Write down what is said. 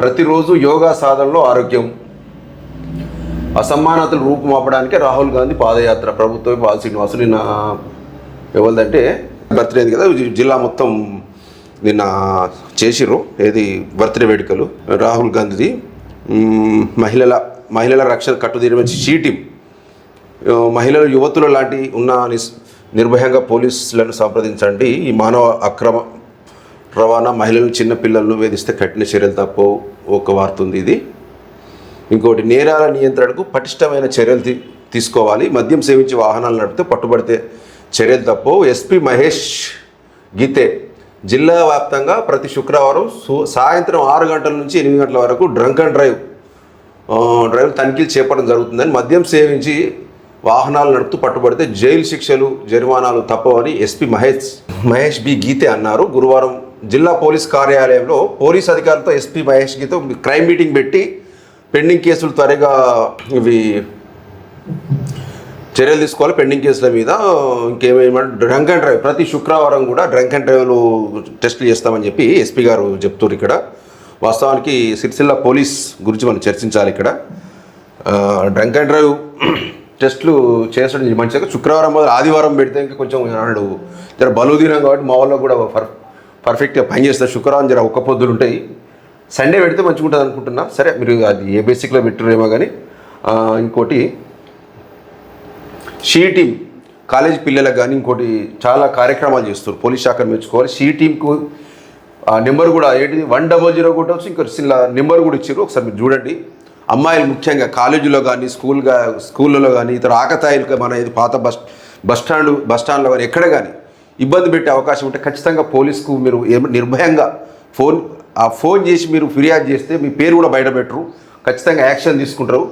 ప్రతిరోజు యోగా సాధనలో ఆరోగ్యం. అసమానతలు రూపుమాపడానికి రాహుల్ గాంధీ పాదయాత్ర. ప్రభుత్వ పాల శ్రీనివాసులు నిన్న ఎవరిదంటే బర్త్డే కదా జిల్లా మొత్తం నిన్న చేసిర్రు. ఏది బర్త్డే వేడుకలు. రాహుల్ గాంధీది మహిళల మహిళల రక్షణ కట్టుదిరిమించి చీటిం మహిళలు యువతులు లాంటి ఉన్న నిస్ నిర్భయంగా పోలీసులను సంప్రదించండి. ఈ మానవ అక్రమ రవాణా మహిళలు చిన్న పిల్లలను వేధిస్తే కఠిన చర్యలు తప్ప ఒక వార్త ఉంది ఇది. ఇంకోటి నేరాల నియంత్రణకు పటిష్టమైన చర్యలు తీ- తీసుకోవాలి. మద్యం సేవించి వాహనాలు నడిపితే పట్టుబడితే చర్యలు తప్పవు ఎస్పీ మహేష్ గీతే జిల్లా వ్యాప్తంగా ప్రతి శుక్రవారం సు- సాయంత్రం ఆరు గంటల నుంచి ఎనిమిది గంటల వరకు డ్రంక్ అండ్ డ్రైవ్ డ్రైవ్ తనిఖీలు చేపట్టడం జరుగుతుందని మద్యం సేవించి వాహనాలు నడుపుతూ పట్టుబడితే జైలు శిక్షలు జరిమానాలు తప్పవని ఎస్పీ మహేష్ మహేష్ బి గీతే అన్నారు. గురువారం జిల్లా పోలీస్ కార్యాలయంలో పోలీస్ అధికారులతో ఎస్పీ మహేష్ గీతో క్రైమ్ మీటింగ్ పెట్టి పెండింగ్ కేసులు త్వరగా ఇవి చర్యలు తీసుకోవాలి. పెండింగ్ కేసుల మీద ఇంకేమేమంటే డ్రంక్ అండ్ డ్రైవ్. ప్రతి శుక్రవారం కూడా డ్రంక్ అండ్ డ్రైవ్లు టెస్టులు చేస్తామని చెప్పి ఎస్పీ గారు చెప్తున్నారు ఇక్కడ. వాస్తవానికి సిరిసిల్ల పోలీస్ గురించి మనం చర్చించాలి ఇక్కడ. డ్రంక్ అండ్ డ్రైవ్ టెస్టులు చేసడం మంచిగా శుక్రవారం మొదలు ఆదివారం పెడితే ఇంకా కొంచెం నాడు జర బలుదీనం కాబట్టి మా వాళ్ళు కూడా పర్ఫెక్ట్గా పనిచేస్తారు శుక్రవారం జర ఒక్క పొద్దులు ఉంటాయి. సండే పెడితే మంచిగా ఉంటుంది అనుకుంటున్నా. సరే మీరు అది ఏ బేసిక్లో పెట్టారేమో కానీ ఇంకోటి షీ టీమ్ కాలేజ్ పిల్లలకు కానీ ఇంకోటి చాలా కార్యక్రమాలు చేస్తారు. పోలీస్ శాఖను మెచ్చుకోవాలి షీ టీంకు ఆ నెంబర్ కూడా ఏంటిది? వన్ డబల్ జీరో కొట్టవచ్చు వచ్చి చిన్న నెంబర్ కూడా ఇచ్చారు. ఒకసారి మీరు చూడండి. అమ్మాయిలు ముఖ్యంగా కాలేజీలో కానీ స్కూల్గా స్కూళ్ళలో కానీ ఇతర ఆకతాయిలు మన ఇది పాత బస్ బస్ స్టాండ్ బస్ స్టాండ్లో కానీ ఎక్కడ కానీ ఇబ్బంది పెట్టే అవకాశం ఉంటే ఖచ్చితంగా పోలీస్కు మీరు నిర్భయంగా ఫోన్ ఆ ఫోన్ చేసి మీరు ఫిర్యాదు చేస్తే మీ పేరు కూడా బయట పెట్టరు. ఖచ్చితంగా యాక్షన్ తీసుకుంటారు.